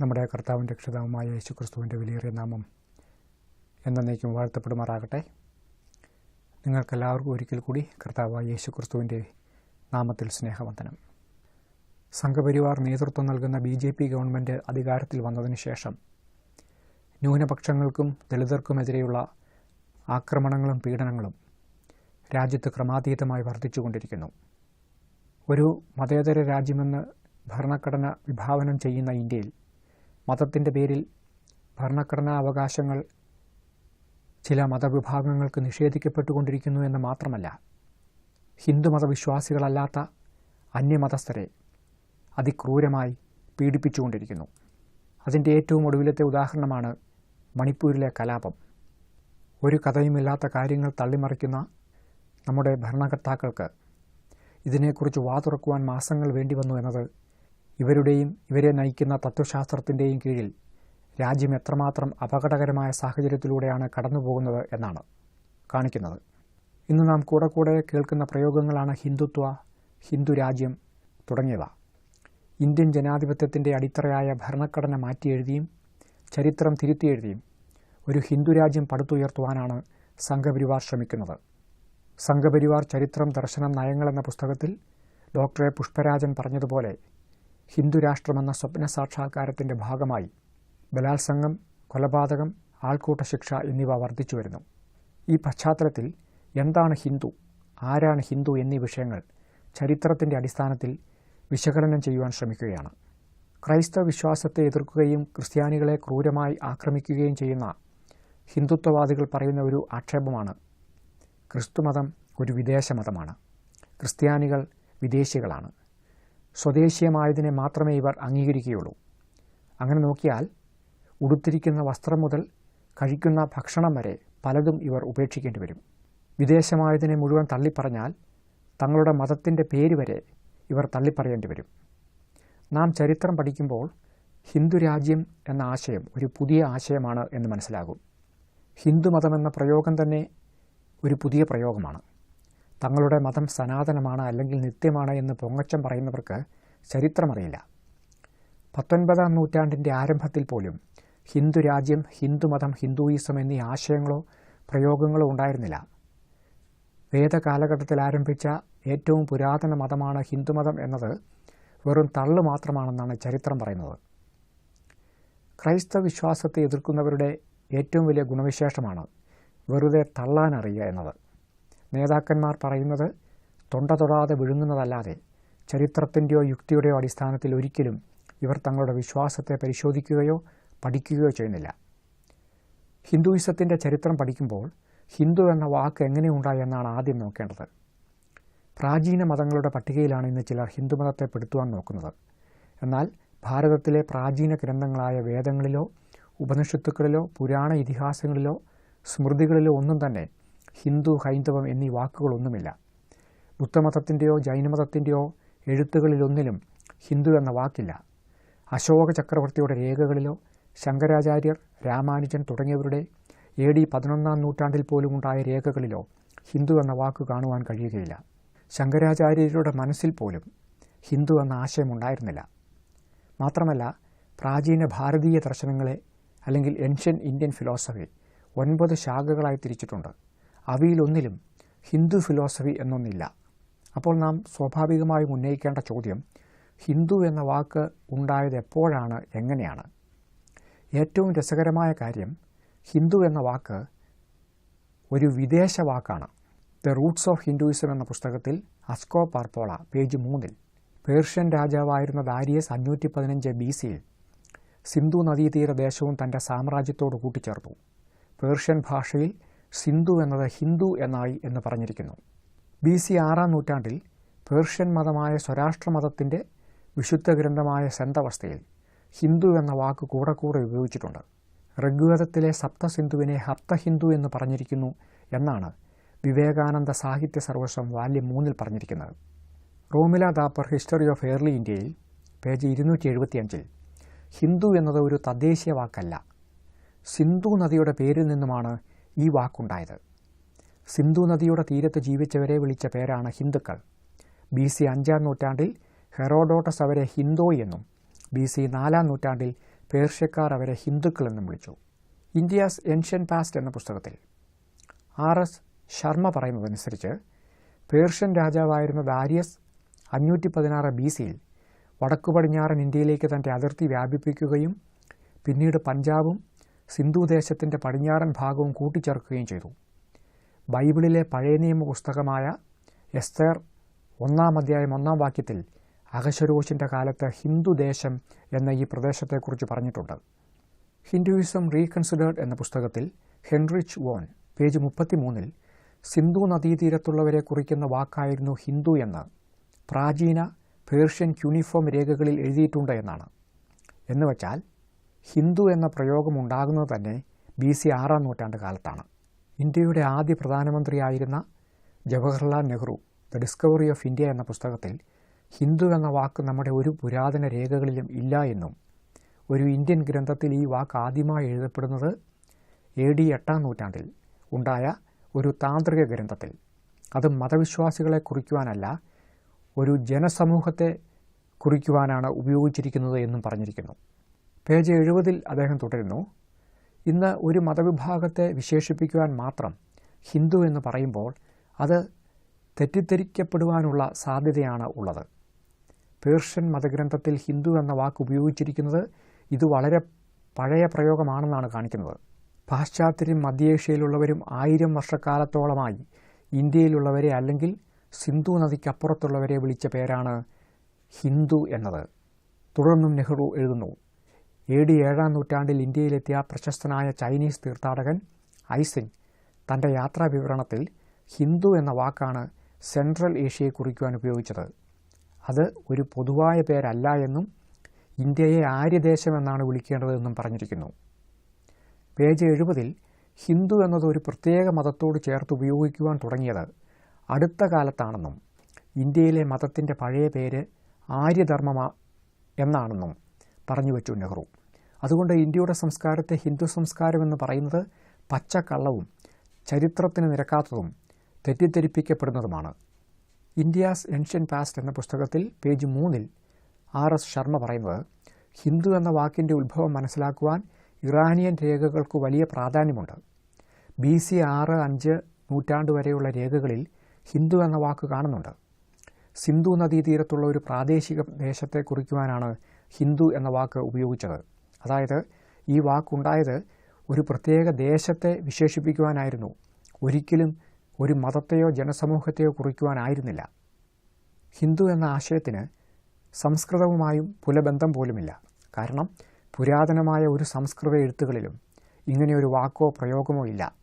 നമ്മുടെ കർത്താവും രക്ഷിതാവുമായ യേശുക്രിസ്തുവിന്റെ വിലയേറിയ നാമം എന്നേക്കും വാഴ്ത്തപ്പെടുമാറാകട്ടെ. നിങ്ങൾക്കെല്ലാവർക്കും ഒരിക്കൽ കൂടി കർത്താവായ യേശുക്രിസ്തുവിന്റെ നാമത്തിൽ സ്നേഹവന്ദനം. സംഘപരിവാർ നേതൃത്വം നൽകുന്ന ബി ജെ പി ഗവൺമെന്റ് അധികാരത്തിൽ വന്നതിന് ശേഷം ന്യൂനപക്ഷങ്ങൾക്കും ദളിതർക്കുമെതിരെയുള്ള ആക്രമണങ്ങളും പീഡനങ്ങളും രാജ്യത്ത് ക്രമാതീതമായി വർദ്ധിച്ചുകൊണ്ടിരിക്കുന്നു. ഒരു മതേതര രാജ്യമെന്ന് ഭരണഘടന വിഭാവനം ചെയ്യുന്ന ഇന്ത്യയിൽ മതത്തിന്റെ പേരിൽ ഭരണഘടനാ അവകാശങ്ങൾ ചില മതവിഭാഗങ്ങൾക്ക് നിഷേധിക്കപ്പെട്ടുകൊണ്ടിരിക്കുന്നു എന്ന് മാത്രമല്ല ഹിന്ദുമതവിശ്വാസികളല്ലാത്ത അന്യമതസ്ഥരെ അതിക്രൂരമായി പീഡിപ്പിച്ചുകൊണ്ടിരിക്കുന്നു. അതിന്റെ ഏറ്റവും ഒടുവിലത്തെ ഉദാഹരണമാണ് മണിപ്പൂരിലെ കലാപം. ഒരു കഥയുമില്ലാത്ത കാര്യങ്ങൾ തള്ളിമറിക്കുന്ന നമ്മുടെ ഭരണകർത്താക്കൾക്ക് ഇതിനെക്കുറിച്ച് വാതുറക്കുവാൻ മാസങ്ങൾ വേണ്ടി വന്നു എന്നത് ഇവരുടെയും ഇവരെ നയിക്കുന്ന തത്വശാസ്ത്രത്തിന്റെയും കീഴിൽ രാജ്യം എത്രമാത്രം അപകടകരമായ സാഹചര്യത്തിലൂടെയാണ് കടന്നുപോകുന്നത് എന്നാണ് കാണിക്കുന്നത്. ഇന്ന് നാം കൂടെ കൂടെ കേൾക്കുന്ന പ്രയോഗങ്ങളാണ് ഹിന്ദുത്വ ഹിന്ദു രാജ്യം തുടങ്ങിയവ. ഇന്ത്യൻ ജനാധിപത്യത്തിന്റെ അടിത്തറയായ ഭരണഘടന മാറ്റിയെഴുതിയും ചരിത്രം തിരുത്തിയെഴുതിയും ഒരു ഹിന്ദു രാജ്യം പടുത്തുയർത്തുവാനാണ് സംഘപരിവാർ ശ്രമിക്കുന്നത്. സംഘപരിവാർ ചരിത്രം ദർശനം നയങ്ങൾ എന്ന പുസ്തകത്തിൽ ഡോക്ടറെ പുഷ്പരാജൻ പറഞ്ഞതുപോലെ ഹിന്ദു രാഷ്ട്രമെന്ന സ്വപ്ന സാക്ഷാത്കാരത്തിന്റെ ഭാഗമായി ബലാത്സംഗം കൊലപാതകം ആൾക്കൂട്ട ശിക്ഷ എന്നിവ വർദ്ധിച്ചു വരുന്നു. ഈ പശ്ചാത്തലത്തിൽ എന്താണ് ഹിന്ദു ആരാണ് ഹിന്ദു എന്നീ വിഷയങ്ങൾ ചരിത്രത്തിന്റെ അടിസ്ഥാനത്തിൽ വിശകലനം ചെയ്യുവാൻ ശ്രമിക്കുകയാണ്. ക്രൈസ്തവ വിശ്വാസത്തെ എതിർക്കുകയും ക്രിസ്ത്യാനികളെ ക്രൂരമായി ആക്രമിക്കുകയും ചെയ്യുന്ന ഹിന്ദുത്വവാദികൾ പറയുന്ന ഒരു ആക്ഷേപമാണ് ക്രിസ്തുമതം ഒരു വിദേശ മതമാണ് ക്രിസ്ത്യാനികൾ വിദേശികളാണ്. സ്വദേശീയമായതിനെ മാത്രമേ ഇവർ അംഗീകരിക്കുകയുള്ളൂ. അങ്ങനെ നോക്കിയാൽ ഉടുത്തിരിക്കുന്ന വസ്ത്രം മുതൽ കഴിക്കുന്ന ഭക്ഷണം വരെ പലതും ഇവർ ഉപേക്ഷിക്കേണ്ടി വരും. വിദേശമായതിനെ മുഴുവൻ തള്ളിപ്പറഞ്ഞാൽ തങ്ങളുടെ മതത്തിന്റെ പേര് വരെ ഇവർ തള്ളിപ്പറയേണ്ടി വരും. നാം ചരിത്രം പഠിക്കുമ്പോൾ ഹിന്ദു രാജ്യം എന്ന ആശയം ഒരു പുതിയ ആശയമാണ് എന്ന് മനസ്സിലാകും. ഹിന്ദുമതമെന്ന പ്രയോഗം തന്നെ ഒരു പുതിയ പ്രയോഗമാണ്. തങ്ങളുടെ മതം സനാതനമാണ് അല്ലെങ്കിൽ നിത്യമാണ് എന്ന് പൊങ്ങച്ചം പറയുന്നവർക്ക് ചരിത്രമറിയില്ല. പത്തൊൻപതാം നൂറ്റാണ്ടിന്റെ ആരംഭത്തിൽ പോലും ഹിന്ദു രാജ്യം ഹിന്ദുമതം ഹിന്ദുയിസം എന്നീ ആശയങ്ങളോ പ്രയോഗങ്ങളോ ഉണ്ടായിരുന്നില്ല. വേദകാലഘട്ടത്തിൽ ആരംഭിച്ച ഏറ്റവും പുരാതന മതമാണ് ഹിന്ദുമതം എന്നത് വെറും തള്ളു മാത്രമാണെന്നാണ് ചരിത്രം പറയുന്നത്. ക്രൈസ്തവ വിശ്വാസത്തെ എതിർക്കുന്നവരുടെ ഏറ്റവും വലിയ ഗുണവിശേഷമാണ് വെറുതെ തള്ളാനറിയുക എന്നത്. നേതാക്കന്മാർ പറയുന്നത് തൊണ്ട തൊടാതെ വിഴുങ്ങുന്നതല്ലാതെ ചരിത്രത്തിന്റെയോ യുക്തിയുടെയോ അടിസ്ഥാനത്തിൽ ഒരിക്കലും ഇവർ തങ്ങളുടെ വിശ്വാസത്തെ പരിശോധിക്കുകയോ പഠിക്കുകയോ ചെയ്യുന്നില്ല. ഹിന്ദുയിസത്തിന്റെ ചരിത്രം പഠിക്കുമ്പോൾ ഹിന്ദു എന്ന വാക്ക് എങ്ങനെയുണ്ടായി എന്നാണ് ആദ്യം നോക്കേണ്ടത്. പ്രാചീന മതങ്ങളുടെ പട്ടികയിലാണ് ഇന്ന് ചിലർ ഹിന്ദുമതത്തെ പെടുത്തുവാൻ നോക്കുന്നത്. എന്നാൽ ഭാരതത്തിലെ പ്രാചീന ഗ്രന്ഥങ്ങളായ വേദങ്ങളിലോ ഉപനിഷത്തുക്കളിലോ പുരാണ ഇതിഹാസങ്ങളിലോ സ്മൃതികളിലോ ഒന്നും തന്നെ ഹിന്ദു ഹൈന്ദവം എന്നീ വാക്കുകളൊന്നുമില്ല. ബുദ്ധമതത്തിന്റെയോ ജൈനമതത്തിന്റെയോ എഴുത്തുകളിലൊന്നിലും ഹിന്ദു എന്ന വാക്കില്ല. അശോക ചക്രവർത്തിയുടെ രേഖകളിലോ ശങ്കരാചാര്യർ രാമാനുജൻ തുടങ്ങിയവരുടെ എ ഡി പതിനൊന്നാം നൂറ്റാണ്ടിൽ പോലും ഉണ്ടായ രേഖകളിലോ ഹിന്ദു എന്ന വാക്ക് കാണുവാൻ കഴിയുകയില്ല. ശങ്കരാചാര്യരുടെ മനസ്സിൽ പോലും ഹിന്ദു എന്ന ആശയം ഉണ്ടായിരുന്നില്ല മാത്രമല്ല പ്രാചീന ഭാരതീയ ദർശനങ്ങളെ അല്ലെങ്കിൽ ഏൻഷ്യൻ ഇന്ത്യൻ ഫിലോസഫി ഒൻപത് ശാഖകളായി തിരിച്ചിട്ടുണ്ട്. അവയിലൊന്നിലും ഹിന്ദു ഫിലോസഫി എന്നൊന്നില്ല. അപ്പോൾ നാം സ്വാഭാവികമായും ഉന്നയിക്കേണ്ട ചോദ്യം ഹിന്ദു എന്ന വാക്ക് ഉണ്ടായത് എപ്പോഴാണ് എങ്ങനെയാണ്? ഏറ്റവും രസകരമായ കാര്യം ഹിന്ദു എന്ന വാക്ക് ഒരു വിദേശ വാക്കാണ്. ദ റൂട്ട്സ് ഓഫ് ഹിന്ദുയിസം എന്ന പുസ്തകത്തിൽ അസ്കോ പാർപ്പോള പേജ് മൂന്നിൽ. പേർഷ്യൻ രാജാവായിരുന്ന ദാരിയസ് അഞ്ഞൂറ്റി പതിനഞ്ച് ബി സിയിൽ സിന്ധു നദീതീര ദേശവും തന്റെ സാമ്രാജ്യത്തോട് കൂട്ടിച്ചേർത്തു. പേർഷ്യൻ ഭാഷയിൽ സിന്ധു എന്നത് ഹിന്ദു എന്നായി എന്ന് പറഞ്ഞിരിക്കുന്നു. ബി സി ആറാം നൂറ്റാണ്ടിൽ പേർഷ്യൻ മതമായ സ്വരാഷ്ട്ര മതത്തിന്റെ വിശുദ്ധ ഗ്രന്ഥമായ സന്തവസ്ഥയിൽ ഹിന്ദു എന്ന വാക്ക് കൂടെ കൂടെ ഉപയോഗിച്ചിട്ടുണ്ട്. ഋഗ്വേദത്തിലെ സപ്തസിന്ധുവിനെ ഹപ്തഹിന്ദു എന്ന് പറഞ്ഞിരിക്കുന്നു എന്നാണ് വിവേകാനന്ദ സാഹിത്യ സർവസ്വം വാല്യം മൂന്നിൽ പറഞ്ഞിരിക്കുന്നത്. Romila Thapar history of early ഇന്ത്യയിൽ പേജ് ഇരുന്നൂറ്റി എഴുപത്തിയഞ്ചിൽ ഹിന്ദു എന്നത് ഒരു തദ്ദേശീയ വാക്കല്ല. സിന്ധു നദിയുടെ പേരിൽ നിന്നുമാണ് ഈ വാക്കുണ്ടായത്. സിന്ധു നദിയുടെ തീരത്ത് ജീവിച്ചവരെ വിളിച്ച പേരാണ് ഹിന്ദുക്കൾ. ബി സി അഞ്ചാം നൂറ്റാണ്ടിൽ ഹെറോഡോട്ടസ് അവരെ ഹിന്ദോ എന്നും ബി സി നാലാം നൂറ്റാണ്ടിൽ പേർഷ്യക്കാർ അവരെ ഹിന്ദുക്കൾ എന്നും വിളിച്ചു. ഇന്ത്യാസ് ഏൻഷ്യൻ പാസ്റ്റ് എന്ന പുസ്തകത്തിൽ ആർ എസ് ശർമ്മ പറയുന്നതനുസരിച്ച് പേർഷ്യൻ രാജാവായിരുന്ന ദാരിയസ് അഞ്ഞൂറ്റി പതിനാറ് ബി സിയിൽ വടക്കു പടിഞ്ഞാറൻ ഇന്ത്യയിലേക്ക് തന്റെ അതിർത്തി വ്യാപിപ്പിക്കുകയും പിന്നീട് പഞ്ചാബും സിന്ധു ദേശത്തിന്റെ പടിഞ്ഞാറൻ ഭാഗവും കൂട്ടിച്ചേർക്കുകയും ചെയ്തു. ബൈബിളിലെ പഴയ നിയമ പുസ്തകമായ എസ്തേർ ഒന്നാം അധ്യായം ഒന്നാം വാക്യത്തിൽ അഹശരോഷിന്റെ കാലത്ത് ഹിന്ദുദേശം എന്ന ഈ പ്രദേശത്തെക്കുറിച്ച് പറഞ്ഞിട്ടുണ്ട്. ഹിന്ദുയിസം റീകൺസിഡേർഡ് എന്ന പുസ്തകത്തിൽ ഹെൻറിച്ച് വോൺ പേജ് മുപ്പത്തിമൂന്നിൽ സിന്ധു നദീതീരത്തുള്ളവരെ കുറിക്കുന്ന വാക്കായിരുന്നു ഹിന്ദു എന്ന് പ്രാചീന പേർഷ്യൻ ക്യൂണിഫോം രേഖകളിൽ എഴുതിയിട്ടുണ്ട് എന്നാണ്. എന്നുവച്ചാൽ ഹിന്ദു എന്ന പ്രയോഗം ഉണ്ടാകുന്നത് തന്നെ ബി സി ആറാം നൂറ്റാണ്ട് കാലത്താണ്. ഇന്ത്യയുടെ ആദ്യ പ്രധാനമന്ത്രിയായിരുന്ന Jawaharlal Nehru the discovery of India എന്ന പുസ്തകത്തിൽ ഹിന്ദു എന്ന വാക്ക് നമ്മുടെ ഒരു പുരാതന രേഖകളിലും ഇല്ല എന്നും ഒരു ഇന്ത്യൻ ഗ്രന്ഥത്തിൽ ഈ വാക്ക് ആദ്യമായി എഴുതപ്പെടുന്നത് എ ഡി എട്ടാം നൂറ്റാണ്ടിൽ ഉണ്ടായ ഒരു താന്ത്രിക ഗ്രന്ഥത്തിൽ. അത് മതവിശ്വാസികളെ കുറിക്കുവാനല്ല ഒരു ജനസമൂഹത്തെ കുറിക്കുവാനാണ് ഉപയോഗിച്ചിരിക്കുന്നത് എന്നും പറഞ്ഞിരിക്കുന്നു. പേജ് എഴുപതിൽ അദ്ദേഹം തുടരുന്നു. ഇന്ന് ഒരു മതവിഭാഗത്തെ വിശേഷിപ്പിക്കുവാൻ മാത്രം ഹിന്ദു എന്ന് പറയുമ്പോൾ അത് തെറ്റിദ്ധരിക്കപ്പെടുവാനുള്ള സാധ്യതയാണ് ഉള്ളത്. പേർഷ്യൻ മതഗ്രന്ഥത്തിൽ ഹിന്ദു എന്ന വാക്ക് ഉപയോഗിച്ചിരിക്കുന്നത് ഇത് വളരെ പഴയ പ്രയോഗമാണെന്നാണ് കാണിക്കുന്നത്. പാശ്ചാത്യരും മധ്യേഷ്യയിലുള്ളവരും ആയിരം വർഷക്കാലത്തോളമായി ഇന്ത്യയിലുള്ളവരെ അല്ലെങ്കിൽ സിന്ധു നദിക്കപ്പുറത്തുള്ളവരെ വിളിച്ച പേരാണ് ഹിന്ദു എന്നത്. തുടർന്നും നെഹ്റു എഴുതുന്നു. എ ഡി ഏഴാം നൂറ്റാണ്ടിൽ ഇന്ത്യയിലെത്തിയ പ്രശസ്തനായ ചൈനീസ് തീർത്ഥാടകൻ ഐസിങ് തന്റെ യാത്രാ വിവരണത്തിൽ ഹിന്ദു എന്ന വാക്കാണ് സെൻട്രൽ ഏഷ്യയെ കുറിക്കുവാൻ ഉപയോഗിച്ചത്. അത് ഒരു പൊതുവായ പേരല്ല എന്നും ഇന്ത്യയെ ആര്യദേശം എന്നാണ് വിളിക്കേണ്ടതെന്നും പറഞ്ഞിരിക്കുന്നു. പേജ് എഴുപതിൽ ഹിന്ദു എന്നത് ഒരു പ്രത്യേക മതത്തോട് ചേർത്ത് ഉപയോഗിക്കുവാൻ തുടങ്ങിയത് അടുത്ത കാലത്താണെന്നും ഇന്ത്യയിലെ മതത്തിന്റെ പഴയ പേര് ആര്യധർമ്മ എന്നാണെന്നും പറഞ്ഞു വെച്ചു നെഹ്റു. അതുകൊണ്ട് ഇന്ത്യയുടെ സംസ്കാരത്തെ ഹിന്ദു സംസ്കാരം എന്ന് പറയുന്നത് പച്ചക്കള്ളവും ചരിത്രത്തിന് നിരക്കാത്തതും തെറ്റിദ്ധരിപ്പിക്കപ്പെടുന്നതുമാണ്. ഇന്ത്യാസ് ഏൻഷ്യൻ പാസ്റ്റ് എന്ന പുസ്തകത്തിൽ പേജ് മൂന്നിൽ ആർ എസ് ശർമ്മ പറയുന്നത് ഹിന്ദു എന്ന വാക്കിന്റെ ഉത്ഭവം മനസ്സിലാക്കുവാൻ ഇറാനിയൻ രേഖകൾക്ക് വലിയ പ്രാധാന്യമുണ്ട്. ബി സി ആറ് അഞ്ച് നൂറ്റാണ്ട് വരെയുള്ള രേഖകളിൽ ഹിന്ദു എന്ന വാക്ക് കാണുന്നുണ്ട്. സിന്ധു നദീതീരത്തുള്ള ഒരു പ്രാദേശിക ദേശത്തെ കുറിക്കുവാനാണ് ഹിന്ദു എന്ന വാക്ക് ഉപയോഗിച്ചത്. അതായത് ഈ വാക്കുണ്ടായത് ഒരു പ്രത്യേക ദേശത്തെ വിശേഷിപ്പിക്കുവാനായിരുന്നു. ഒരിക്കലും ഒരു മതത്തെയോ ജനസമൂഹത്തെയോ കുറിക്കുവാനായിരുന്നില്ല. ഹിന്ദു എന്ന ആശയത്തിന് സംസ്കൃതവുമായും പുലബന്ധം പോലുമില്ല. കാരണം പുരാതനമായ ഒരു സംസ്കൃത എഴുത്തുകളിലും ഇങ്ങനെയൊരു വാക്കോ പ്രയോഗമോ ഇല്ല.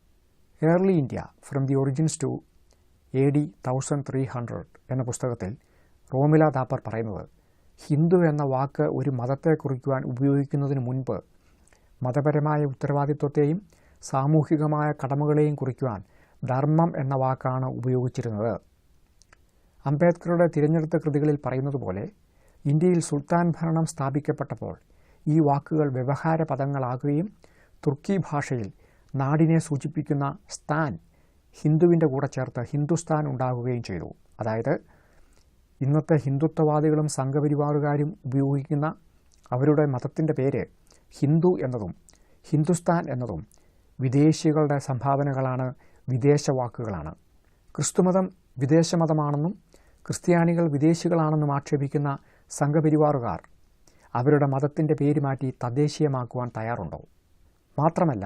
Early India from the origins to A D thousand three hundred എന്ന പുസ്തകത്തിൽ റോമില ദാപ്പർ പറയുന്നത് ഹിന്ദു എന്ന വാക്ക് ഒരു മതത്തെ കുറിക്കുവാൻ ഉപയോഗിക്കുന്നതിന് മുൻപ് മതപരമായ ഉത്തരവാദിത്വത്തെയും സാമൂഹികമായ കടമകളെയും കുറിക്കുവാൻ ധർമ്മം എന്ന വാക്കാണ് ഉപയോഗിച്ചിരുന്നത്. അംബേദ്കറുടെ തിരഞ്ഞെടുത്ത കൃതികളിൽ പറയുന്നത് പോലെ ഇന്ത്യയിൽ സുൽത്താൻ ഭരണം സ്ഥാപിക്കപ്പെട്ടപ്പോൾ ഈ വാക്കുകൾ വ്യവഹാര പദങ്ങളാകുകയും തുർക്കി ഭാഷയിൽ നാടിനെ സൂചിപ്പിക്കുന്ന സ്ഥാൻ ഹിന്ദുവിന്റെ കൂടെ ചേർത്ത് ഹിന്ദുസ്ഥാൻ ഉണ്ടാകുകയും ചെയ്തു. അതായത് ഇന്നത്തെ ഹിന്ദുത്വവാദികളും സംഘപരിവാറുകാരും ഉപയോഗിക്കുന്ന അവരുടെ മതത്തിന്റെ പേര് ഹിന്ദു എന്നതും ഹിന്ദുസ്ഥാൻ എന്നതും വിദേശികളുടെ സംഭാവനകളാണ് വിദേശ വാക്കുകളാണ് ക്രിസ്തുമതം വിദേശമതമാണെന്നും ക്രിസ്ത്യാനികൾ വിദേശികളാണെന്നും ആക്ഷേപിക്കുന്ന സംഘപരിവാറുകാർ അവരുടെ മതത്തിന്റെ പേര് മാറ്റി തദ്ദേശീയമാക്കുവാൻ തയ്യാറുണ്ടോ? മാത്രമല്ല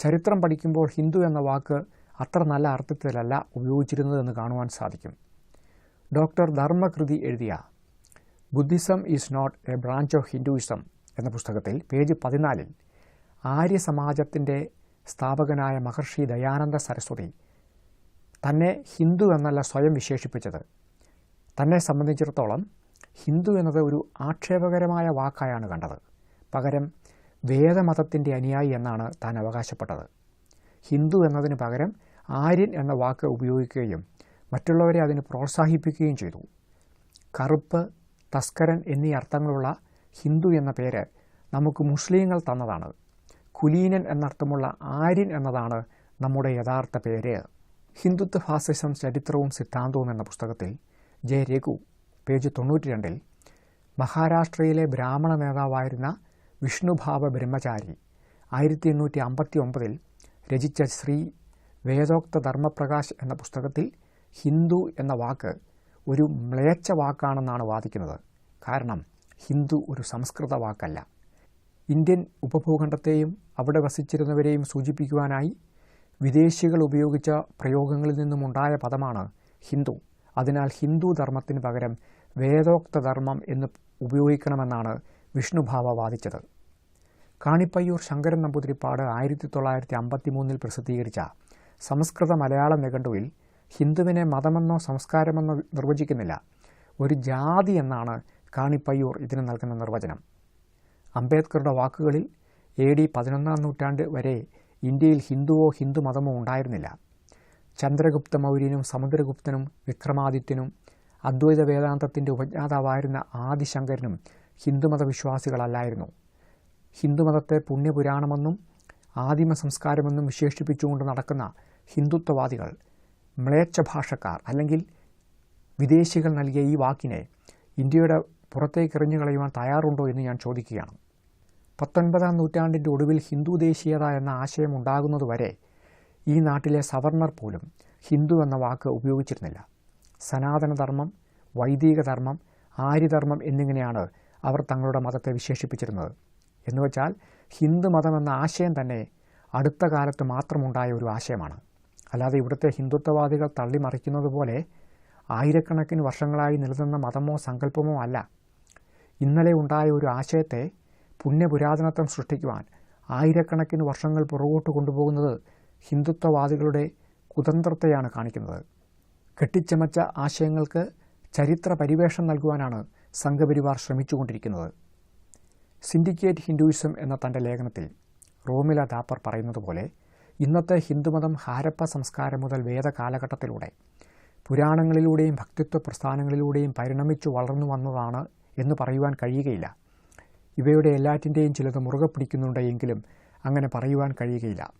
ചരിത്രം പഠിക്കുമ്പോൾ ഹിന്ദു എന്ന വാക്ക് അത്ര നല്ല അർത്ഥത്തിലല്ല ഉപയോഗിച്ചിരുന്നതെന്ന് കാണുവാൻ സാധിക്കും. ഡോക്ടർ ധർമ്മകൃതി എഴുതിയ Buddhism is not a branch of Hinduism എന്ന പുസ്തകത്തിൽ പേജ് പതിനാലിൽ ആര്യ സമാജത്തിന്റെ സ്ഥാപകനായ മഹർഷി ദയാനന്ദ സരസ്വതി തന്നെ ഹിന്ദു എന്നല്ല സ്വയം വിശേഷിപ്പിച്ചത്. തന്നെ സംബന്ധിച്ചിടത്തോളം ഹിന്ദു എന്നത് ഒരു ആക്ഷേപകരമായ വാക്കായാണ് കണ്ടത്. പകരം വേദമതത്തിന്റെ അനുയായി എന്നാണ് താൻ അവകാശപ്പെട്ടത്. ഹിന്ദു എന്നതിന് പകരം ആര്യൻ എന്ന വാക്ക് ഉപയോഗിക്കുകയും മറ്റുള്ളവരെ അതിന് പ്രോത്സാഹിപ്പിക്കുകയും ചെയ്തു. കറുപ്പ് തസ്കരൻ എന്നീ അർത്ഥങ്ങളുള്ള ഹിന്ദു എന്ന പേര് നമുക്ക് മുസ്ലിങ്ങൾ തന്നതാണ്. കുലീനൻ എന്നർത്ഥമുള്ള ആര്യൻ എന്നതാണ് നമ്മുടെ യഥാർത്ഥ പേര്. ഹിന്ദുത്വ ഫാസിസം ചരിത്രവും സിദ്ധാന്തവും എന്ന പുസ്തകത്തിൽ ജെ. രഘു പേജ് തൊണ്ണൂറ്റി രണ്ടിൽ മഹാരാഷ്ട്രയിലെ ബ്രാഹ്മണ നേതാവായിരുന്ന വിഷ്ണുഭാവ ബ്രഹ്മചാരി ആയിരത്തി എണ്ണൂറ്റി അമ്പത്തി ഒമ്പതിൽ രചിച്ച ശ്രീ വേദോക്ത ധർമ്മപ്രകാശ് എന്ന പുസ്തകത്തിൽ ഹിന്ദു എന്ന വാക്ക് ഒരു മ്ലേച്ഛ വാക്കാണെന്നാണ് വാദിക്കുന്നത്. കാരണം ഹിന്ദു ഒരു സംസ്കൃത വാക്കല്ല. ഇന്ത്യൻ ഉപഭൂഖണ്ഡത്തെയും അവിടെ വസിച്ചിരുന്നവരെയും സൂചിപ്പിക്കുവാനായി വിദേശികൾ ഉപയോഗിച്ച പ്രയോഗങ്ങളിൽ നിന്നുമുണ്ടായ പദമാണ് ഹിന്ദു. അതിനാൽ ഹിന്ദു ധർമ്മത്തിന് പകരം വേദോക്ത ധർമ്മം എന്ന് ഉപയോഗിക്കണമെന്നാണ് വിഷ്ണുഭാവ വാദിച്ചത്. കാണിപ്പയ്യൂർ ശങ്കരൻ നമ്പൂതിരിപ്പാട് ആയിരത്തി തൊള്ളായിരത്തി അമ്പത്തി മൂന്നിൽ പ്രസിദ്ധീകരിച്ച സംസ്കൃത മലയാള നിഘണ്ടുവിൽ ഹിന്ദുവിനെ മതമെന്നോ സംസ്കാരമെന്നോ നിർവചിക്കുന്നില്ല. ഒരു ജാതി എന്നാണ് കാണിപ്പയ്യൂർ ഇതിന് നൽകുന്ന നിർവചനം. അംബേദ്കറുടെ വാക്കുകളിൽ എ ഡി പതിനൊന്നാം നൂറ്റാണ്ട് വരെ ഇന്ത്യയിൽ ഹിന്ദുവോ ഹിന്ദു മതമോ ഉണ്ടായിരുന്നില്ല. ചന്ദ്രഗുപ്ത മൗര്യനും സമുദ്രഗുപ്തനും വിക്രമാദിത്യനും അദ്വൈത വേദാന്തത്തിന്റെ ഉപജ്ഞാതാവായിരുന്ന ആദിശങ്കരനും ഹിന്ദുമത വിശ്വാസികളല്ലായിരുന്നു ഹിന്ദുമതത്തെ പുണ്യപുരാണമെന്നും ആദിമ സംസ്കാരമെന്നും വിശേഷിപ്പിച്ചുകൊണ്ട് നടക്കുന്ന ഹിന്ദുത്വവാദികൾ മ്ലേച്ഛ ഭാഷക്കാർ അല്ലെങ്കിൽ വിദേശികൾ നൽകിയ ഈ വാക്കിനെ ഇന്ത്യയുടെ പുറത്തേക്ക് എറിഞ്ഞു കളയുവാൻ തയ്യാറുണ്ടോ എന്ന് ഞാൻ ചോദിക്കുകയാണ്. പത്തൊൻപതാം നൂറ്റാണ്ടിന്റെ ഒടുവിൽ ഹിന്ദു ദേശീയത എന്ന ആശയം ഉണ്ടാകുന്നതുവരെ ഈ നാട്ടിലെ സവർണർ പോലും ഹിന്ദു എന്ന വാക്ക് ഉപയോഗിച്ചിരുന്നില്ല. സനാതനധർമ്മം വൈദികധർമ്മം ആര്യധർമ്മം എന്നിങ്ങനെയാണ് അവർ തങ്ങളുടെ മതത്തെ വിശേഷിപ്പിച്ചിരുന്നത്. എന്നുവെച്ചാൽ ഹിന്ദു മതം എന്ന ആശയം തന്നെ അടുത്ത കാലത്ത് മാത്രമുണ്ടായ ഒരു ആശയമാണ്. അല്ലാതെ ഇവിടുത്തെ ഹിന്ദുത്വവാദികൾ തള്ളിമറിക്കുന്നത് പോലെ ആയിരക്കണക്കിന് വർഷങ്ങളായി നിലനിന്ന മതമോ സങ്കല്പമോ അല്ല. ഇന്നലെ ഉണ്ടായ ഒരു ആശയത്തെ പുണ്യപുരാതനത്വം സൃഷ്ടിക്കുവാൻ ആയിരക്കണക്കിന് വർഷങ്ങൾ പുറകോട്ട് കൊണ്ടുപോകുന്നത് ഹിന്ദുത്വവാദികളുടെ കുതന്ത്രത്തെയാണ് കാണിക്കുന്നത്. കെട്ടിച്ചമച്ച ആശയങ്ങൾക്ക് ചരിത്ര പരിവേഷം നൽകുവാനാണ് സംഘപരിവാർ ശ്രമിച്ചുകൊണ്ടിരിക്കുന്നത്. സിൻഡിക്കേറ്റ് ഹിന്ദുയിസം എന്ന തന്റെ ലേഖനത്തിൽ റോമില ദാപ്പർ പറയുന്നത് പോലെ ഇന്നത്തെ ഹിന്ദുമതം ഹാരപ്പ സംസ്കാരം മുതൽ വേദകാലഘട്ടത്തിലൂടെ പുരാണങ്ങളിലൂടെയും ഭക്തിത്വ പ്രസ്ഥാനങ്ങളിലൂടെയും പരിണമിച്ചു വളർന്നു വന്നതാണ് എന്ന് പറയുവാൻ കഴിയുകയില്ല. ഇവയുടെ എല്ലാറ്റിന്റെയും ചിലത് മുറുകെ പിടിക്കുന്നുണ്ട് എങ്കിലും അങ്ങനെ പറയുവാൻ കഴിയുകയില്ല.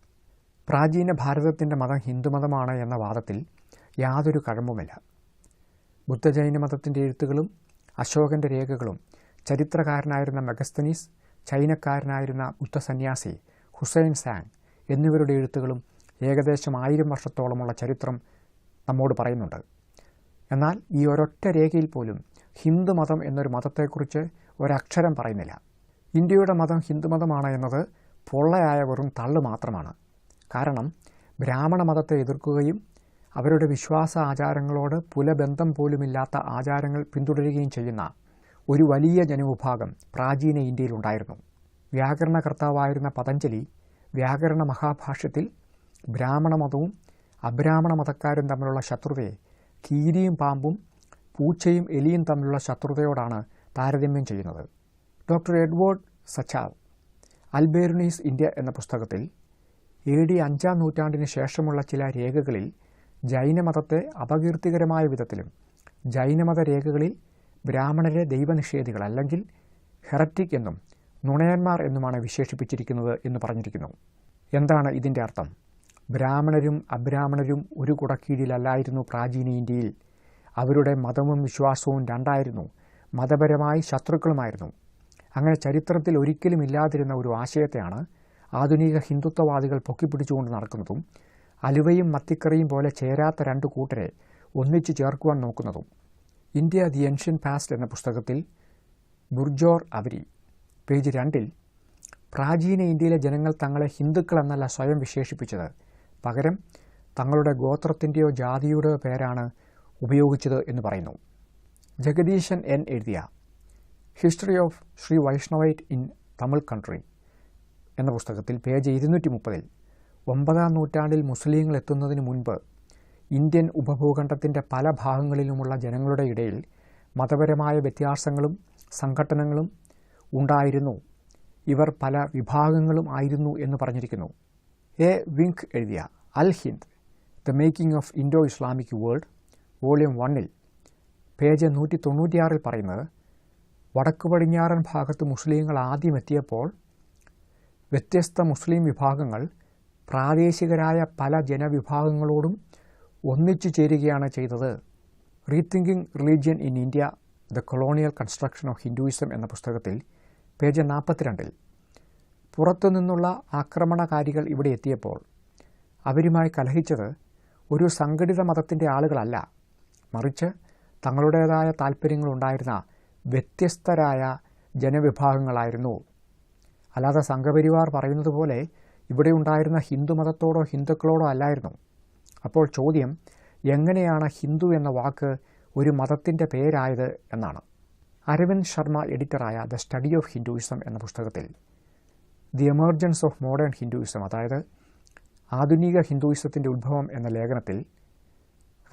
പ്രാചീന ഭാരതത്തിന്റെ മതം ഹിന്ദുമതമാണ് എന്ന വാദത്തിൽ യാതൊരു കഴമ്പുമില്ല. ബുദ്ധജൈന മതത്തിന്റെ എഴുത്തുകളും അശോകന്റെ രേഖകളും ചരിത്രകാരനായിരുന്ന മെഗസ്തനീസ് ചൈനക്കാരനായിരുന്ന ബുദ്ധസന്യാസി ഹുസൈൻ സാങ് എന്നിവരുടെ എഴുത്തുകളും ഏകദേശം ആയിരം വർഷത്തോളമുള്ള ചരിത്രം നമ്മോട് പറയുന്നുണ്ട്. എന്നാൽ ഈ ഒരൊറ്റ രേഖയിൽ പോലും ഹിന്ദു മതം എന്നൊരു മതത്തെക്കുറിച്ച് ഒരക്ഷരം പറയുന്നില്ല. ഇന്ത്യയുടെ മതം ഹിന്ദുമതമാണ് എന്നത് പൊള്ളയായ വെറും തള്ളു മാത്രമാണ്. കാരണം ബ്രാഹ്മണ മതത്തെ എതിർക്കുകയും അവരുടെ വിശ്വാസ ആചാരങ്ങളോട് പുലബന്ധം പോലുമില്ലാത്ത ആചാരങ്ങൾ പിന്തുടരുകയും ചെയ്യുന്ന ഒരു വലിയ ജനവിഭാഗം പ്രാചീന ഇന്ത്യയിലുണ്ടായിരുന്നു. വ്യാകരണകർത്താവായിരുന്ന പതഞ്ജലി വ്യാകരണ മഹാഭാഷ്യത്തിൽ ബ്രാഹ്മണ മതവും അബ്രാഹ്മണ മതക്കാരും തമ്മിലുള്ള ശത്രുതയെ കീരിയും പാമ്പും പൂച്ചയും എലിയും തമ്മിലുള്ള ശത്രുതയോടാണ് താരതമ്യം ചെയ്യുന്നത്. Doctor Edward Sachau Alberuni's India എന്ന പുസ്തകത്തിൽ എ ഡി അഞ്ചാം നൂറ്റാണ്ടിന് ശേഷമുള്ള ചില രേഖകളിൽ ജൈനമതത്തെ അപകീർത്തികരമായ വിധത്തിലും ജൈനമത രേഖകളിൽ ബ്രാഹ്മണരെ ദൈവനിഷേധികൾ അല്ലെങ്കിൽ ഹെററ്റിക് എന്നും നുണയന്മാർ എന്നുമാണ് വിശേഷിപ്പിച്ചിരിക്കുന്നത് എന്ന് പറഞ്ഞിരിക്കുന്നു. എന്താണ് ഇതിന്റെ അർത്ഥം? ബ്രാഹ്മണരും അബ്രാഹ്മണരും ഒരു കുടക്കീഴിലല്ലായിരുന്നു പ്രാചീന ഇന്ത്യയിൽ. അവരുടെ മതവും വിശ്വാസവും രണ്ടായിരുന്നു. മതപരമായി ശത്രുക്കളുമായിരുന്നു. അങ്ങനെ ചരിത്രത്തിൽ ഒരിക്കലും ഇല്ലാതിരുന്ന ഒരു ആശയത്തെയാണ് ആധുനിക ഹിന്ദുത്വവാദികൾ പൊക്കിപ്പിടിച്ചുകൊണ്ട് നടക്കുന്നതും അലുവയും മത്തിക്കറിയും പോലെ ചേരാത്ത രണ്ട് കൂട്ടരെ ഒന്നിച്ചു ചേർക്കുവാൻ നോക്കുന്നതും. ഇന്ത്യ ദി എൻഷ്യൻ പാസ്റ്റ് എന്ന പുസ്തകത്തിൽ ബുർജോർ അവരി പേജ് രണ്ടിൽ പ്രാചീന ഇന്ത്യയിലെ ജനങ്ങൾ തങ്ങളെ ഹിന്ദുക്കൾ എന്നല്ല സ്വയം വിശേഷിപ്പിച്ചത്. പകരം തങ്ങളുടെ ഗോത്രത്തിന്റെയോ ജാതിയുടെയോ പേരാണ് ഉപയോഗിച്ചത് എന്ന് പറയുന്നു. ജഗദീശൻ എൻ എഴുതിയ history of Sri Vaishnavite in Tamil country എന്ന പുസ്തകത്തിൽ പേജ് ഇരുന്നൂറ്റി മുപ്പതിൽ ഒമ്പതാം നൂറ്റാണ്ടിൽ മുസ്ലിങ്ങൾ എത്തുന്നതിന് മുൻപ് ഇന്ത്യൻ ഉപഭൂഖണ്ഡത്തിന്റെ പല ഭാഗങ്ങളിലുമുള്ള ജനങ്ങളുടെ ഇടയിൽ മതപരമായ വ്യത്യാസങ്ങളും സംഘട്ടനങ്ങളും ഉണ്ടായിരുന്നു. ഇവർ പല വിഭാഗങ്ങളും ആയിരുന്നു എന്ന് പറഞ്ഞിരിക്കുന്നു. എ. വിങ്ക് എഴുതിയ Al Hind the making of Indo Islamic world volume വണ്ണിൽ പേജ് നൂറ്റി തൊണ്ണൂറ്റിയാറിൽ പറയുന്നത് വടക്കു പടിഞ്ഞാറൻ ഭാഗത്ത് മുസ്ലിങ്ങൾ ആദ്യം എത്തിയപ്പോൾ വ്യത്യസ്ത മുസ്ലിം വിഭാഗങ്ങൾ പ്രാദേശികരായ പല ജനവിഭാഗങ്ങളോടും ഒന്നിച്ചു ചേരുകയാണ് ചെയ്തത്. Rethinking religion in India the colonial construction of Hinduism എന്ന പുസ്തകത്തിൽ പേജ് നാൽപ്പത്തിരണ്ടിൽ പുറത്തുനിന്നുള്ള ആക്രമണകാരികൾ ഇവിടെ എത്തിയപ്പോൾ അവരുമായി കലഹിച്ചത് ഒരു സംഘടിത മതത്തിന്റെ ആളുകളല്ല. മറിച്ച് തങ്ങളുടേതായ താല്പര്യങ്ങളുണ്ടായിരുന്ന വ്യത്യസ്തരായ ജനവിഭാഗങ്ങളായിരുന്നു. അല്ലാതെ സംഘപരിവാർ പറയുന്നത് പോലെ ഇവിടെ ഉണ്ടായിരുന്ന ഹിന്ദുമതത്തോടോ ഹിന്ദുക്കളോടോ അല്ലായിരുന്നു. അപ്പോൾ ചോദ്യം എങ്ങനെയാണ് ഹിന്ദു എന്ന വാക്ക് ഒരു മതത്തിന്റെ പേരായത് എന്നാണ്. അരവിന്ദ് ശർമ്മ എഡിറ്ററായ ദ സ്റ്റഡി ഓഫ് ഹിന്ദുയിസം എന്ന പുസ്തകത്തിൽ. The emergence of modern Hinduism അതായത് ആധുനിക ഹിന്ദുയിസത്തിന്റെ ഉത്ഭവം എന്ന ലേഖനത്തിൽ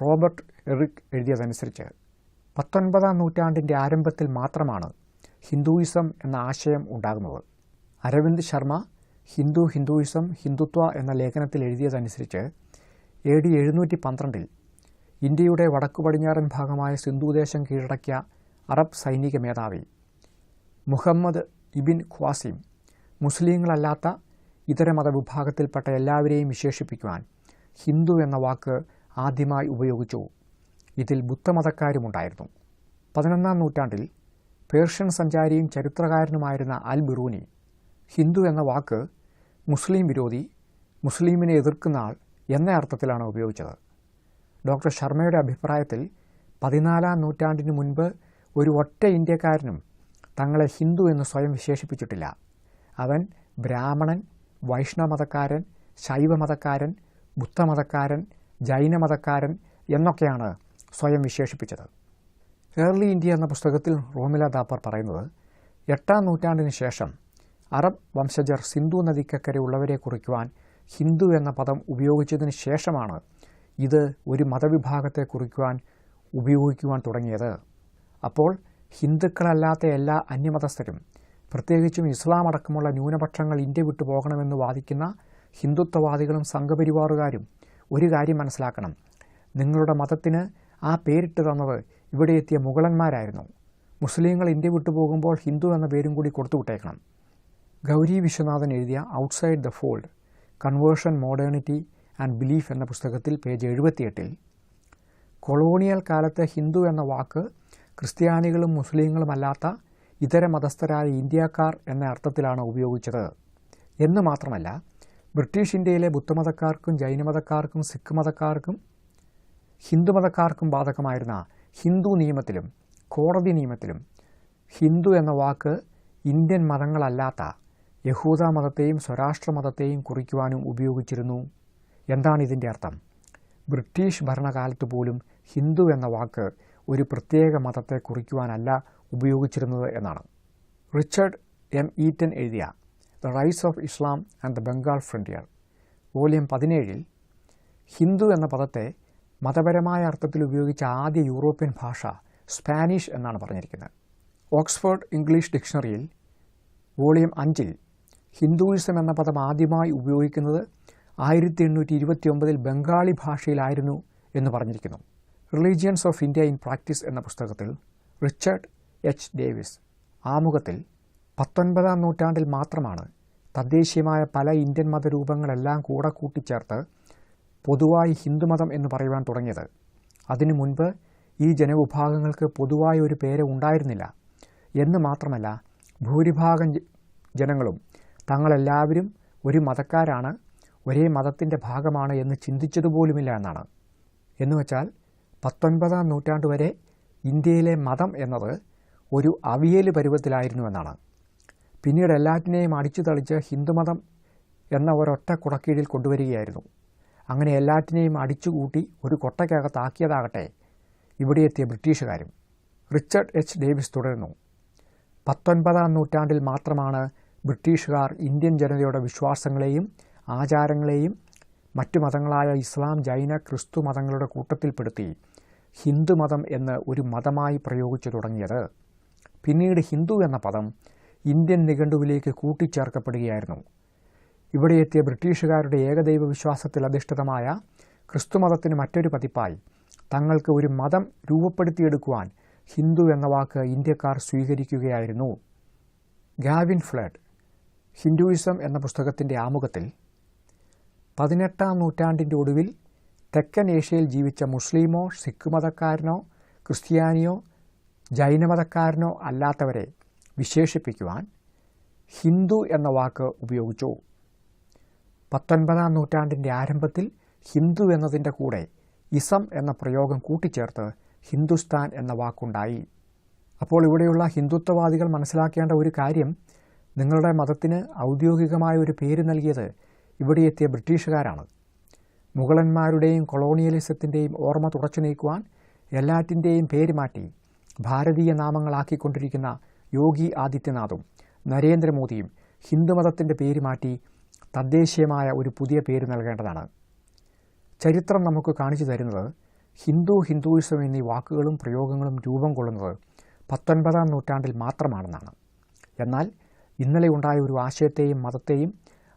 റോബർട്ട് എറിക് എഴുതിയതനുസരിച്ച് പത്തൊൻപതാം നൂറ്റാണ്ടിന്റെ ആരംഭത്തിൽ മാത്രമാണ് ഹിന്ദുയിസം എന്ന ആശയം ഉണ്ടാകുന്നത്. അരവിന്ദ് ശർമ്മ ഹിന്ദു ഹിന്ദുയിസം ഹിന്ദുത്വ എന്ന ലേഖനത്തിൽ എഴുതിയതനുസരിച്ച് എ ഡി എഴുന്നൂറ്റി പന്ത്രണ്ടിൽ ഇന്ത്യയുടെ വടക്കു പടിഞ്ഞാറൻ ഭാഗമായ സിന്ധുദേശം കീഴടക്കിയ അറബ് സൈനിക മേധാവി. മുഹമ്മദ് ഇബിൻ ഖ്വാസിം മുസ്ലിങ്ങളല്ലാത്ത ഇതര മതവിഭാഗത്തിൽപ്പെട്ട എല്ലാവരെയും വിശേഷിപ്പിക്കുവാൻ ഹിന്ദു എന്ന വാക്ക് ആദ്യമായി ഉപയോഗിച്ചു. ഇതിൽ ബുദ്ധമതക്കാരുമുണ്ടായിരുന്നു. പതിനൊന്നാം നൂറ്റാണ്ടിൽ പേർഷ്യൻ സഞ്ചാരിയും ചരിത്രകാരനുമായിരുന്ന അൽ ബിറൂനി ഹിന്ദു എന്ന വാക്ക് മുസ്ലിം വിരോധി മുസ്ലിമിനെ എതിർക്കുന്ന ആൾ എന്ന അർത്ഥത്തിലാണ് ഉപയോഗിച്ചത്. ഡോക്ടർ ശർമ്മയുടെ അഭിപ്രായത്തിൽ പതിനാലാം നൂറ്റാണ്ടിന് മുൻപ് ഒരു ഒറ്റ ഇന്ത്യക്കാരനും തങ്ങളെ ഹിന്ദു എന്ന് സ്വയം വിശേഷിപ്പിച്ചിട്ടില്ല. അവൻ ബ്രാഹ്മണൻ വൈഷ്ണവമതക്കാരൻ ശൈവമതക്കാരൻ ബുദ്ധമതക്കാരൻ ജൈനമതക്കാരൻ എന്നൊക്കെയാണ് സ്വയം വിശേഷിപ്പിച്ചത്. ഏർലി ഇന്ത്യ എന്ന പുസ്തകത്തിൽ റോമില ദാപ്പർ പറയുന്നത് എട്ടാം നൂറ്റാണ്ടിന് ശേഷം അറബ് വംശജർ സിന്ധു നദിക്കക്കരെ ഉള്ളവരെ കുറിക്കുവാൻ ഹിന്ദു എന്ന പദം ഉപയോഗിച്ചതിന് ശേഷമാണ് ഇത് ഒരു മതവിഭാഗത്തെ കുറിക്കുവാൻ ഉപയോഗിക്കുവാൻ തുടങ്ങിയത്. അപ്പോൾ ഹിന്ദുക്കളല്ലാത്ത എല്ലാ അന്യമതസ്ഥരും പ്രത്യേകിച്ചും ഇസ്ലാം അടക്കമുള്ള ന്യൂനപക്ഷങ്ങൾ ഇന്ത്യ വിട്ടു പോകണമെന്ന് വാദിക്കുന്ന ഹിന്ദുത്വവാദികളും സംഘപരിവാറുകാരും ഒരു കാര്യം മനസ്സിലാക്കണം. നിങ്ങളുടെ മതത്തിന് ആ പേരിട്ട് തന്നത് ഇവിടെ എത്തിയ മുഗളന്മാരായിരുന്നു. മുസ്ലിങ്ങൾ ഇന്ത്യ വിട്ടു പോകുമ്പോൾ ഹിന്ദു എന്ന പേരും കൂടി കൊടുത്തുവിട്ടേക്കണം ഗൗരി വിശ്വനാഥൻ എഴുതിയ outside the fold conversion modernity and belief എന്ന പുസ്തകത്തിൽ പേജ് എഴുപത്തിയെട്ടിൽ കൊളോണിയൽ കാലത്ത് ഹിന്ദു എന്ന വാക്ക് ക്രിസ്ത്യാനികളും മുസ്ലിങ്ങളും അല്ലാത്ത ഇതര മതസ്ഥരായ ഇന്ത്യക്കാർ എന്ന അർത്ഥത്തിലാണ് ഉപയോഗിച്ചത്. എന്ന് മാത്രമല്ല ബ്രിട്ടീഷ് ഇന്ത്യയിലെ ബുദ്ധമതക്കാർക്കും ജൈനമതക്കാർക്കും സിഖ് മതക്കാർക്കും ഹിന്ദുമതക്കാർക്കും ബാധകമായിരുന്ന ഹിന്ദു നിയമത്തിലും കോടതി നിയമത്തിലും ഹിന്ദു എന്ന വാക്ക് ഇന്ത്യൻ മതങ്ങളല്ലാത്ത യഹൂദ മതത്തെയും സ്വരാഷ്ട്ര മതത്തെയും കുറിക്കുവാനും ഉപയോഗിച്ചിരുന്നു. എന്താണ് ഇതിന്റെ അർത്ഥം? ബ്രിട്ടീഷ് ഭരണകാലത്ത് പോലും ഹിന്ദു എന്ന വാക്ക് ഒരു പ്രത്യേക മതത്തെ കുറിക്കുവാനല്ല ഉപയോഗിച്ചിരുന്നത് എന്നാണ്. Richard M. ഈറ്റൻ എഴുതിയ the rise of Islam and the Bengal frontier volume പതിനേഴിൽ ഹിന്ദു എന്ന പദത്തെ മതപരമായ അർത്ഥത്തിൽ ഉപയോഗിച്ച ആദ്യ യൂറോപ്യൻ ഭാഷ സ്പാനിഷ് എന്നാണ് പറഞ്ഞിരിക്കുന്നത്. ഓക്സ്ഫോർഡ് ഇംഗ്ലീഷ് ഡിക്ഷണറിയിൽ വോളിയം അഞ്ചിൽ ഹിന്ദുയിസം എന്ന പദം ആദ്യമായി ഉപയോഗിക്കുന്നത് ആയിരത്തി എണ്ണൂറ്റി ഇരുപത്തി ഒമ്പതിൽ ബംഗാളി ഭാഷയിലായിരുന്നു എന്ന് പറഞ്ഞിരിക്കുന്നു. Religions of India in practice എന്ന പുസ്തകത്തിൽ റിച്ചർഡ് എച്ച്. ഡേവിസ് ആമുഖത്തിൽ പത്തൊൻപതാം നൂറ്റാണ്ടിൽ മാത്രമാണ് തദ്ദേശീയമായ പല ഇന്ത്യൻ മതരൂപങ്ങളെല്ലാം കൂടെ കൂട്ടിച്ചേർത്ത് പൊതുവായി ഹിന്ദുമതം എന്ന് പറയുവാൻ തുടങ്ങിയത്. അതിനു മുൻപ് ഈ ജനവിഭാഗങ്ങൾക്ക് പൊതുവായ ഒരു പേര് ഉണ്ടായിരുന്നില്ല. എന്ന് മാത്രമല്ല ഭൂരിഭാഗം ജനങ്ങളും തങ്ങളെല്ലാവരും ഒരു മതക്കാരാണ് ഒരേ മതത്തിന്റെ ഭാഗമാണ് എന്ന് ചിന്തിച്ചതുപോലുമില്ല എന്നാണ്. എന്നുവെച്ചാൽ പത്തൊൻപതാം നൂറ്റാണ്ട് വരെ ഇന്ത്യയിലെ മതം എന്നത് ഒരു അവിയൽ പരുവത്തിലായിരുന്നുവെന്നാണ്. പിന്നീട് എല്ലാറ്റിനെയും അടിച്ചു തളിച്ച് ഹിന്ദുമതം എന്ന ഒരൊറ്റ കുടക്കീഴിൽ കൊണ്ടുവരികയായിരുന്നു. അങ്ങനെ എല്ലാറ്റിനെയും അടിച്ചുകൂട്ടി ഒരു കൊട്ടയ്ക്കകത്താക്കിയതാകട്ടെ ഇവിടെ എത്തിയ ബ്രിട്ടീഷുകാരും. Richard H. ഡേവിസ് തുടരുന്നു. പത്തൊൻപതാം നൂറ്റാണ്ടിൽ മാത്രമാണ് ബ്രിട്ടീഷുകാർ ഇന്ത്യൻ ജനതയുടെ വിശ്വാസങ്ങളെയും ആചാരങ്ങളെയും മറ്റു മതങ്ങളായ ഇസ്ലാം ജൈന ക്രിസ്തു മതങ്ങളുടെ കൂട്ടത്തിൽപ്പെടുത്തി. ഹിന്ദുമതം എന്ന് ഒരു മതമായി പ്രയോഗിച്ചു തുടങ്ങിയത്. പിന്നീട് ഹിന്ദു എന്ന പദം ഇന്ത്യൻ നിഘണ്ടുവിലേക്ക് കൂട്ടിച്ചേർക്കപ്പെടുകയായിരുന്നു. ഇവിടെ എത്തിയ ബ്രിട്ടീഷുകാരുടെ ഏകദൈവ വിശ്വാസത്തിൽ അധിഷ്ഠിതമായ ക്രിസ്തുമതത്തിന് മറ്റൊരു പതിപ്പായി തങ്ങൾക്ക് ഒരു മതം രൂപപ്പെടുത്തിയെടുക്കുവാൻ ഹിന്ദു എന്ന വാക്ക് ഇന്ത്യക്കാർ സ്വീകരിക്കുകയായിരുന്നു. ഗാവിൻ ഫ്ലഡ് ഹിന്ദുയിസം എന്ന പുസ്തകത്തിന്റെ ആമുഖത്തിൽ പതിനെട്ടാം നൂറ്റാണ്ടിന്റെ ഒടുവിൽ തെക്കൻ ഏഷ്യയിൽ ജീവിച്ച മുസ്ലിമോ സിഖ് മതക്കാരനോ ക്രിസ്ത്യാനിയോ ജൈനമതക്കാരനോ അല്ലാത്തവരെ വിശേഷിപ്പിക്കുവാൻ ഹിന്ദു എന്ന വാക്ക് ഉപയോഗിച്ചു. പത്തൊൻപതാം നൂറ്റാണ്ടിന്റെ ആരംഭത്തിൽ ഹിന്ദു എന്നതിന്റെ കൂടെ ഇസം എന്ന പ്രയോഗം കൂട്ടിച്ചേർത്ത് ഹിന്ദുസ്ഥാൻ എന്ന വാക്കുണ്ടായി. അപ്പോൾ ഇവിടെയുള്ള ഹിന്ദുത്വവാദികൾ മനസ്സിലാക്കേണ്ട ഒരു കാര്യം നിങ്ങളുടെ മതത്തിന് ഔദ്യോഗികമായ ഒരു പേര് നൽകിയത് ഇവിടെ എത്തിയ ബ്രിട്ടീഷുകാരാണ്. മുഗളന്മാരുടെയും കൊളോണിയലിസത്തിന്റെയും ഓർമ്മ തുടച്ചു നീക്കുവാൻ എല്ലാറ്റിന്റെയും പേര് മാറ്റി ഭാരതീയ നാമങ്ങളാക്കിക്കൊണ്ടിരിക്കുന്ന യോഗി ആദിത്യനാഥും നരേന്ദ്രമോദിയും ഹിന്ദുമതത്തിന്റെ പേര് മാറ്റി തദ്ദേശീയമായ ഒരു പുതിയ പേര് നൽകേണ്ടതാണ്. ചരിത്രം നമുക്ക് കാണിച്ചു തരുന്നത് ഹിന്ദു ഹിന്ദുയിസം എന്നീ വാക്കുകളും പ്രയോഗങ്ങളും രൂപം കൊള്ളുന്നത് പത്തൊൻപതാം നൂറ്റാണ്ടിൽ മാത്രമാണെന്നാണ്. എന്നാൽ ഇന്നലെ ഉണ്ടായ ഒരു ആശയത്തെയും മതത്തെയും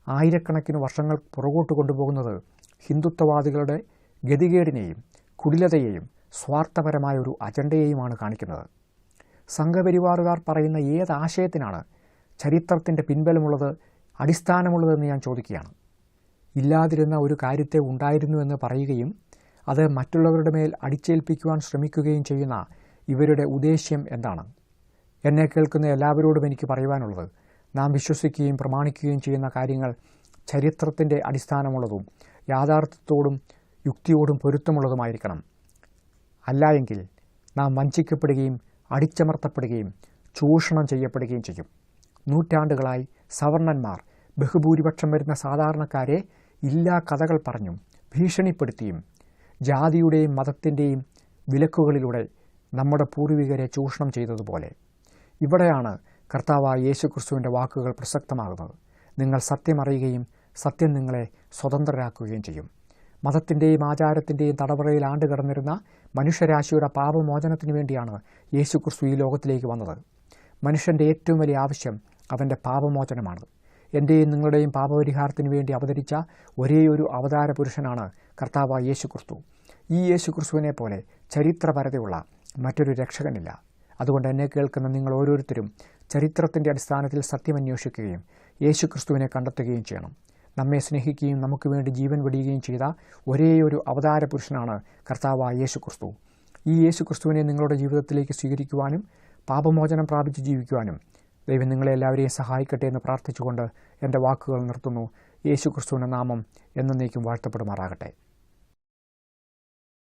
ആയിരക്കണക്കിന് വർഷങ്ങൾ പുറകോട്ട് കൊണ്ടുപോകുന്നത് ഹിന്ദുത്വവാദികളുടെ ഗതികേടിനെയും കുടിലതയെയും സ്വാർത്ഥപരമായ ഒരു അജണ്ടയെയുമാണ് കാണിക്കുന്നത്. സംഘപരിവാറുകാർ പറയുന്ന ഏത് ആശയത്തിനാണ് ചരിത്രത്തിന്റെ പിൻബലമുള്ളത് അടിസ്ഥാനമുള്ളതെന്ന് ഞാൻ ചോദിക്കുകയാണ്. ഇല്ലാതിരുന്ന ഒരു കാര്യത്തെ ഉണ്ടായിരുന്നുവെന്ന് പറയുകയും അത് മറ്റുള്ളവരുടെ മേൽ അടിച്ചേൽപ്പിക്കുവാൻ ശ്രമിക്കുകയും ചെയ്യുന്ന ഇവരുടെ ഉദ്ദേശ്യം എന്താണ്? എന്നെ കേൾക്കുന്ന എല്ലാവരോടും എനിക്ക് പറയുവാനുള്ളത് നാം വിശ്വസിക്കുകയും പ്രമാണിക്കുകയും ചെയ്യുന്ന കാര്യങ്ങൾ ചരിത്രത്തിന്റെ അടിസ്ഥാനമുള്ളതും യാഥാർത്ഥ്യത്തോടും യുക്തിയോടും പൊരുത്തമുള്ളതുമായിരിക്കണം. അല്ലായെങ്കിൽ നാം വഞ്ചിക്കപ്പെടുകയും അടിച്ചമർത്തപ്പെടുകയും ചൂഷണം ചെയ്യപ്പെടുകയും ചെയ്യും. നൂറ്റാണ്ടുകളായി സവർണന്മാർ ബഹുഭൂരിപക്ഷം വരുന്ന സാധാരണക്കാരെ ഇല്ലാ കഥകൾ പറഞ്ഞും ഭീഷണിപ്പെടുത്തിയും ജാതിയുടെയും മതത്തിന്റെയും വിലക്കുകളിലൂടെ നമ്മുടെ പൂർവികരെ ചൂഷണം ചെയ്തതുപോലെ. ഇവിടെയാണ് കർത്താവായ യേശുക്രിസ്തുവിന്റെ വാക്കുകൾ പ്രസക്തമാകുന്നത്. നിങ്ങൾ സത്യമറിയുകയും സത്യം നിങ്ങളെ സ്വതന്ത്രരാക്കുകയും ചെയ്യും. മതത്തിന്റെയും ആചാരത്തിന്റെയും തടവറയിൽ ആണ്ട് കിടന്നിരുന്ന മനുഷ്യരാശിയുടെ പാപമോചനത്തിനു വേണ്ടിയാണ് യേശുക്രിസ്തു ഈ ലോകത്തിലേക്ക് വന്നത്. മനുഷ്യന്റെ ഏറ്റവും വലിയ ആവശ്യം അവന്റെ പാപമോചനമാണ്. എന്റെയും നിങ്ങളുടെയും പാപപരിഹാരത്തിന് വേണ്ടി അവതരിച്ച ഒരേയൊരു അവതാര പുരുഷനാണ് കർത്താവായ യേശുക്രിസ്തു. ഈ യേശുക്രിസ്തുവിനെ പോലെ ചരിത്രപരതയുള്ള മറ്റൊരു രക്ഷകനില്ല. അതുകൊണ്ട് എന്നെ കേൾക്കുന്ന നിങ്ങൾ ഓരോരുത്തരും ചരിത്രത്തിന്റെ അടിസ്ഥാനത്തിൽ സത്യം അന്വേഷിക്കുകയും യേശുക്രിസ്തുവിനെ കണ്ടെത്തുകയും ചെയ്യണം. നമ്മെ സ്നേഹിക്കുകയും നമുക്ക് വേണ്ടി ജീവൻ വെടിയുകയും ചെയ്ത ഒരേയൊരു അവതാര പുരുഷനാണ് കർത്താവായ യേശുക്രിസ്തു. ഈ യേശു ക്രിസ്തുവിനെ നിങ്ങളുടെ ജീവിതത്തിലേക്ക് സ്വീകരിക്കുവാനും പാപമോചനം പ്രാപിച്ച് ജീവിക്കുവാനും ദൈവം നിങ്ങളെ എല്ലാവരെയും സഹായിക്കട്ടെ എന്ന് പ്രാർത്ഥിച്ചുകൊണ്ട് എന്റെ വാക്കുകൾ നിർത്തുന്നു. യേശു ക്രിസ്തുവിന്റെ നാമം എന്നേക്കും വാഴ്ത്തപ്പെടുമാറാകട്ടെ.